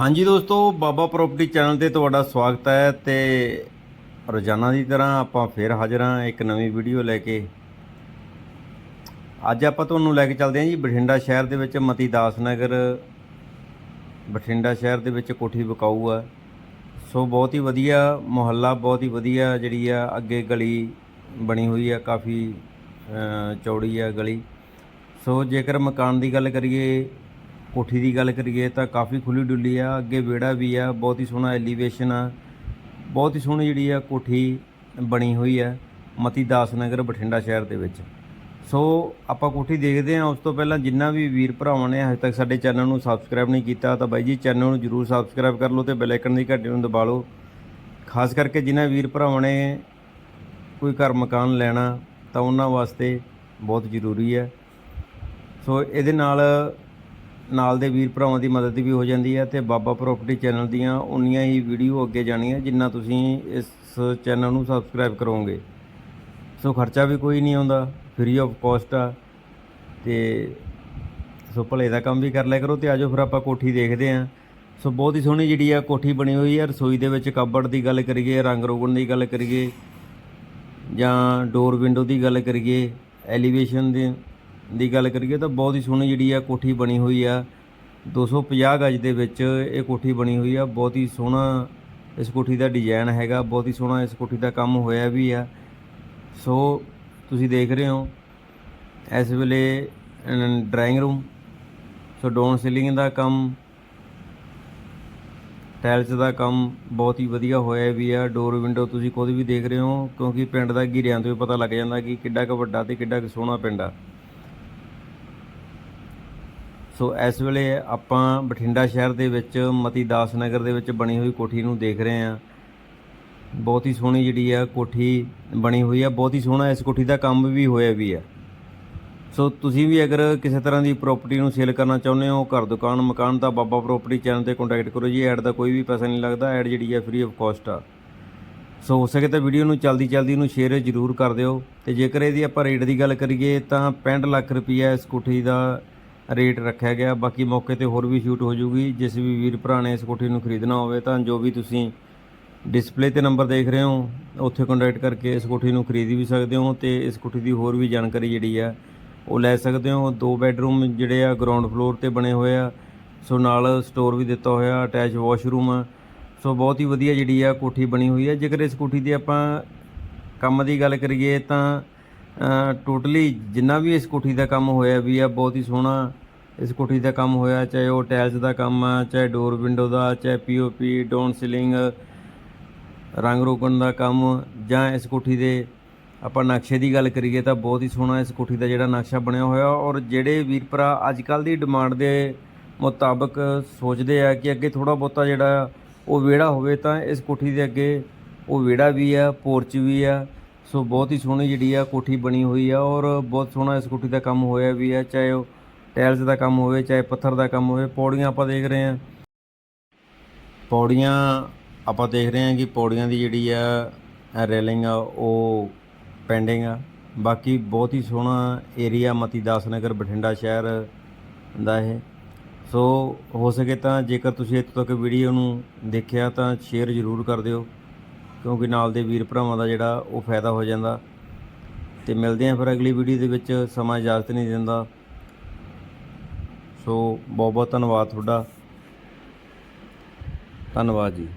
ਹਾਂਜੀ ਦੋਸਤੋ, ਬਾਬਾ property channel ਤੇ ਤੁਹਾਡਾ ਸਵਾਗਤ ਹੈ ਤੇ ਰੋਜ਼ਾਨਾ ਦੀ ਤਰ੍ਹਾਂ ਆਪਾਂ ਫੇਰ ਹਾਜ਼ਰ ਹਾਂ ਇੱਕ ਨਵੀਂ ਵੀਡੀਓ ਲੈ ਕੇ। ਅੱਜ ਆਪਾਂ ਤੁਹਾਨੂੰ ਲੈ ਕੇ ਚੱਲਦੇ ਹਾਂ ਜੀ ਬਠਿੰਡਾ ਸ਼ਹਿਰ ਦੇ ਵਿੱਚ ਮਤੀ ਦਾਸ ਨਗਰ ਬਠਿੰਡਾ ਸ਼ਹਿਰ ਦੇ ਵਿੱਚ ਕੋਠੀ ਵਿਕਾਊ ਆ। ਸੋ ਬਹੁਤ ਹੀ ਵਧੀਆ ਮੁਹੱਲਾ, ਬਹੁਤ ਹੀ ਵਧੀਆ ਜਿਹੜੀ ਆ ਅੱਗੇ ਗਲੀ ਬਣੀ ਹੋਈ ਆ, ਕਾਫੀ ਚੌੜੀ ਆ ਗਲੀ। ਸੋ ਜੇਕਰ ਮਕਾਨ ਦੀ ਗੱਲ ਕਰੀਏ ਕੋਠੀ ਦੀ ਗੱਲ ਕਰੀਏ ਤਾਂ ਕਾਫੀ ਖੁੱਲੀ ਡੁੱਲੀ ਆ, ਅੱਗੇ ਵਿਹੜਾ ਵੀ ਆ, ਬਹੁਤ ਹੀ ਸੋਹਣਾ ਐਲੀਵੇਸ਼ਨ ਆ। ਬਹੁਤ ਹੀ ਸੋਹਣੀ ਜਿਹੜੀ ਆ ਕੋਠੀ ਬਣੀ ਹੋਈ ਆ, ਮਤੀ ਦਾਸ ਨਗਰ ਬਠਿੰਡਾ ਸ਼ਹਿਰ ਦੇ ਵਿੱਚ। ਸੋ ਆਪਾਂ ਕੋਠੀ ਦੇਖਦੇ ਹਾਂ, ਉਸ ਤੋਂ ਪਹਿਲਾਂ ਜਿੰਨਾ ਵੀ ਵੀਰ ਭਰਾਵਾਂ ਨੇ ਅਜੇ ਤੱਕ ਸਾਡੇ ਚੈਨਲ ਨੂੰ ਸਬਸਕ੍ਰਾਈਬ ਨਹੀਂ ਕੀਤਾ, ਤਾਂ ਬਾਈ ਜੀ ਚੈਨਲ ਨੂੰ ਜਰੂਰ ਸਬਸਕ੍ਰਾਈਬ ਕਰ ਲਓ ਤੇ ਬੈਲ ਆਈਕਨ ਦੀ ਘੰਟੀ ਨੂੰ ਦਬਾ ਲਓ। ਖਾਸ ਕਰਕੇ ਜਿਨ੍ਹਾਂ ਵੀਰ ਭਰਾਵਾਂ ਨੇ ਕੋਈ ਘਰ ਮਕਾਨ ਲੈਣਾ, ਤਾਂ ਉਹਨਾਂ ਵਾਸਤੇ ਬਹੁਤ ਜ਼ਰੂਰੀ ਹੈ ਸੋ ਇਹਦੇ ਨਾਲ ਨਾਲ ਦੇ ਵੀਰ ਭਰਾਵਾਂ ਦੀ ਮਦਦ ਵੀ ਹੋ ਜਾਂਦੀ ਹੈ ਤੇ ਬਾਬਾ ਪ੍ਰਾਪਰਟੀ ਚੈਨਲ ਦੀਆਂ ਉਨੀਆਂ ਹੀ ਵੀਡੀਓ ਅੱਗੇ ਜਾਣੀਆਂ, ਜਿੰਨਾ ਤੁਸੀਂ ਇਸ ਚੈਨਲ ਨੂੰ ਸਬਸਕ੍ਰਾਈਬ ਕਰੋਗੇ। ਸੋ ਖਰਚਾ ਵੀ ਕੋਈ ਨਹੀਂ ਆਉਂਦਾ ਫ੍ਰੀ ਆਫ ਕਾਸਟ ਆ। ਤੇ ਸੋ ਭਲੇ ਦਾ ਕੰਮ ਵੀ ਕਰ ਲਿਆ ਕਰੋ ਤੇ ਆਜੋ ਫਿਰ ਆਪਾਂ ਕੋਠੀ ਦੇਖਦੇ ਆਂ। ਸੋ ਬਹੁਤ ਹੀ ਸੋਹਣੀ ਜਿਹੜੀ ਆ ਕੋਠੀ ਬਣੀ ਹੋਈ ਆ, ਰਸੋਈ ਦੇ ਵਿੱਚ ਕਬੜ ਦੀ ਗੱਲ ਕਰੀਏ, ਰੰਗ ਰੋਗਣ ਦੀ ਗੱਲ ਕਰੀਏ ਜਾਂ ਡੋਰ ਵਿੰਡੋ ਦੀ ਗੱਲ ਕਰੀਏ ਐਲੀਵੇਸ਼ਨ ਦੀ ਦੀ ਗੱਲ ਕਰੀਏ ਤਾਂ ਬਹੁਤ ਹੀ ਸੋਹਣੀ ਜਿਹੜੀ ਆ ਕੋਠੀ ਬਣੀ ਹੋਈ ਆ। 250 ਗਜ ਦੇ ਵਿੱਚ ਇਹ ਕੋਠੀ ਬਣੀ ਹੋਈ ਆ। ਬਹੁਤ ਹੀ ਸੋਹਣਾ ਇਸ ਕੋਠੀ ਦਾ ਡਿਜ਼ਾਈਨ ਹੈਗਾ। ਬਹੁਤ ਹੀ ਸੋਹਣਾ ਇਸ ਕੋਠੀ ਦਾ ਕੰਮ ਹੋਇਆ ਵੀ ਆ। ਸੋ ਤੁਸੀਂ ਦੇਖ ਰਹੇ ਹੋ, ਇਸ ਵੇਲੇ drawing room so down ceiling ਦਾ ਕੰਮ ਟਾਇਲਸ ਦਾ ਕੰਮ ਬਹੁਤ ਹੀ ਵਧੀਆ ਹੋਇਆ ਵੀ ਆ। ਡੋਰ ਵਿੰਡੋ ਤੁਸੀਂ ਖੁਦ ਵੀ ਦੇਖ ਰਹੇ ਹੋ, ਕਿਉਂਕਿ ਪਿੰਡ ਦਾ ਘਿਰਿਆਂ ਤੋਂ ਹੀ ਪਤਾ ਲੱਗ ਜਾਂਦਾ ਕਿ ਕਿੱਡਾ ਕੁ ਵੱਡਾ ਤੇ ਕਿੱਡਾ ਕੁ ਸੋਹਣਾ ਪਿੰਡ ਆ। ਸੋ ਇਸ ਵੇਲੇ ਆਪਾਂ ਬਠਿੰਡਾ ਸ਼ਹਿਰ ਦੇ ਵਿੱਚ ਮਤੀ ਦਾਸ ਨਗਰ ਦੇ ਵਿੱਚ ਬਣੀ ਹੋਈ ਕੋਠੀ ਨੂੰ ਦੇਖ ਰਹੇ ਹਾਂ। ਬਹੁਤ ਹੀ ਸੋਹਣੀ ਜਿਹੜੀ ਆ ਕੋਠੀ ਬਣੀ ਹੋਈ ਆ। ਬਹੁਤ ਹੀ ਸੋਹਣਾ ਇਸ ਕੋਠੀ ਦਾ ਕੰਮ ਵੀ ਹੋਇਆ ਵੀ ਆ। ਸੋ ਤੁਸੀਂ ਵੀ ਅਗਰ ਕਿਸੇ ਤਰ੍ਹਾਂ ਦੀ ਪ੍ਰਾਪਰਟੀ ਨੂੰ ਸੇਲ ਕਰਨਾ ਚਾਹੁੰਦੇ ਹੋ, ਘਰ, ਦੁਕਾਨ, ਮਕਾਨ, ਤਾਂ ਬਾਬਾ ਪ੍ਰਾਪਰਟੀ ਚੈਨਲ ਤੇ ਕੰਟੈਕਟ ਕਰੋ ਜੀ। ਐਡ ਦਾ ਕੋਈ ਵੀ ਪੈਸਾ ਨਹੀਂ ਲੱਗਦਾ। ਐਡ ਜਿਹੜੀ ਆ ਫ੍ਰੀ ਆਫ ਕਾਸਟ ਆ। ਸੋ ਹੋ ਸਕੇ ਤਾਂ ਵੀਡੀਓ ਨੂੰ ਜਲਦੀ ਜਲਦੀ ਨੂੰ ਸ਼ੇਅਰ ਜ਼ਰੂਰ ਕਰ ਦਿਓ। ਤੇ ਜੇਕਰ ਇਹਦੀ ਆਪਾਂ ਰੇਟ ਦੀ ਗੱਲ ਕਰੀਏ, ਤਾਂ 65 ਲੱਖ ਰੁਪਈਆ ਇਸ ਕੋਠੀ ਦਾ ਰੇਟ ਰੱਖਿਆ ਗਿਆ। ਬਾਕੀ ਮੌਕੇ ਤੇ ਹੋਰ ਵੀ ਸ਼ੂਟ ਹੋ ਜੂਗੀ। ਜਿਸ ਵੀ ਵੀਰ ਭਰਾ ਨੇ ਇਸ ਕੋਠੀ ਨੂੰ ਖਰੀਦਣਾ ਹੋਵੇ ਤਾਂ ਜੋ ਵੀ ਤੁਸੀਂ ਡਿਸਪਲੇ ਤੇ ਨੰਬਰ ਦੇਖ ਰਹੇ ਹੋ, ਉੱਥੇ ਕੰਟੈਕਟ ਕਰਕੇ ਇਸ ਕੋਠੀ ਨੂੰ ਖਰੀਦ ਵੀ ਸਕਦੇ ਹੋ ਤੇ ਇਸ ਕੋਠੀ ਦੀ ਹੋਰ ਵੀ ਜਾਣਕਾਰੀ ਜਿਹੜੀ ਆ, ਉਹ ਲੈ ਸਕਦੇ ਹੋ। ਦੋ ਬੈੱਡਰੂਮ ਜਿਹੜੇ ਆ ਗਰਾਊਂਡ ਫਲੋਰ ਤੇ ਬਣੇ ਹੋਏ ਆ। ਸੋ ਨਾਲ ਸਟੋਰ ਵੀ ਦਿੱਤਾ ਹੋਇਆ ਅਟੈਚ ਵਾਸ਼ਰੂਮ ਆ ਸੋ ਬਹੁਤ ਹੀ ਵਧੀਆ ਜਿਹੜੀ ਆ ਕੋਠੀ ਬਣੀ ਹੋਈ ਆ। ਜੇਕਰ ਇਸ ਕੋਠੀ ਦੀ ਆਪਾਂ ਕੰਮ ਦੀ ਗੱਲ ਕਰੀਏ ਤਾਂ ਟੋਟਲੀ ਜਿੰਨਾ ਵੀ ਇਸ ਕੋਠੀ ਦਾ ਕੰਮ ਹੋਇਆ ਵੀ ਆ, ਬਹੁਤ ਹੀ ਸੋਹਣਾ ਇਸ ਕੋਠੀ ਦਾ ਕੰਮ ਹੋਇਆ, ਚਾਹੇ ਉਹ ਟਾਇਲਸ ਦਾ ਕੰਮ ਆ, ਚਾਹੇ ਡੋਰ ਵਿੰਡੋ ਦਾ, ਚਾਹੇ ਪੀਓਪੀ ਡਾਊਨ ਸੀਲਿੰਗ ਰੰਗ ਰੋਗਣ ਦਾ ਕੰਮ ਜਾਂ ਇਸ ਕੋਠੀ ਦੇ ਆਪਾਂ ਨਕਸ਼ੇ ਦੀ ਗੱਲ ਕਰੀਏ ਤਾਂ ਬਹੁਤ ਹੀ ਸੋਹਣਾ ਇਸ ਕੋਠੀ ਦਾ ਜਿਹੜਾ ਨਕਸ਼ਾ ਬਣਿਆ ਹੋਇਆ ਔਰ ਜਿਹੜੇ ਵੀਰ ਭਰਾ ਅੱਜ ਕੱਲ ਦੀ ਡਿਮਾਂਡ ਦੇ ਮੁਤਾਬਕ ਸੋਚਦੇ ਆ ਕਿ ਅੱਗੇ ਥੋੜਾ ਬਹੁਤਾ ਜਿਹੜਾ ਉਹ ਵਿਹੜਾ ਹੋਵੇ ਤਾਂ ਇਸ ਕੋਠੀ ਦੇ ਅੱਗੇ ਉਹ ਵਿਹੜਾ ਵੀ ਆ ਪੋਰਚ ਵੀ ਆ ਸੋ ਬਹੁਤ ਹੀ ਸੋਹਣੀ ਜਿਹੜੀ ਆ ਕੋਠੀ ਬਣੀ ਹੋਈ ਆ ਔਰ ਬਹੁਤ ਸੋਹਣਾ ਇਸ ਕੋਠੀ ਦਾ ਕੰਮ ਹੋਇਆ ਵੀ ਆ, ਚਾਹੇ ਉਹ ਟਾਇਲਸ ਦਾ ਕੰਮ ਹੋਵੇ, ਚਾਹੇ ਪੱਥਰ ਦਾ ਕੰਮ ਹੋਵੇ, ਪੌੜੀਆਂ ਆਪਾਂ ਦੇਖ ਰਹੇ ਆ ਪੌੜੀਆਂ ਆਪਾਂ ਦੇਖ ਰਹੇ ਹਾਂ ਕਿ ਪੌੜੀਆਂ ਦੀ ਜਿਹੜੀ ਆ ਰੇਲਿੰਗ ਆ, ਉਹ ਪੈਂਡਿੰਗ ਆ। ਬਾਕੀ ਬਹੁਤ ਹੀ ਸੋਹਣਾ ਏਰੀਆ ਮਤੀ ਦਾਸ ਨਗਰ ਬਠਿੰਡਾ ਸ਼ਹਿਰ ਦਾ ਇਹ। ਸੋ ਹੋ ਸਕੇ ਤਾਂ ਜੇਕਰ ਤੁਸੀਂ ਇੱਥੋਂ ਤੱਕ ਵੀਡੀਓ ਨੂੰ ਦੇਖਿਆ ਤਾਂ ਸ਼ੇਅਰ ਜ਼ਰੂਰ ਕਰ ਦਿਓ। ਕਿਉਂਕਿ ਨਾਲ ਦੇ ਵੀਰ ਭਰਾਵਾਂ ਦਾ ਜਿਹੜਾ ਉਹ ਫਾਇਦਾ ਹੋ ਜਾਂਦਾ। ਤੇ ਮਿਲਦੇ ਹਾਂ ਫਿਰ ਅਗਲੀ ਵੀਡੀਓ ਦੇ ਵਿੱਚ। ਸਮਾਂ ਇਜਾਜ਼ਤ ਨਹੀਂ ਦਿੰਦਾ। ਸੋ ਬਹੁਤ ਬਹੁਤ ਧੰਨਵਾਦ ਤੁਹਾਡਾ। ਧੰਨਵਾਦ ਜੀ।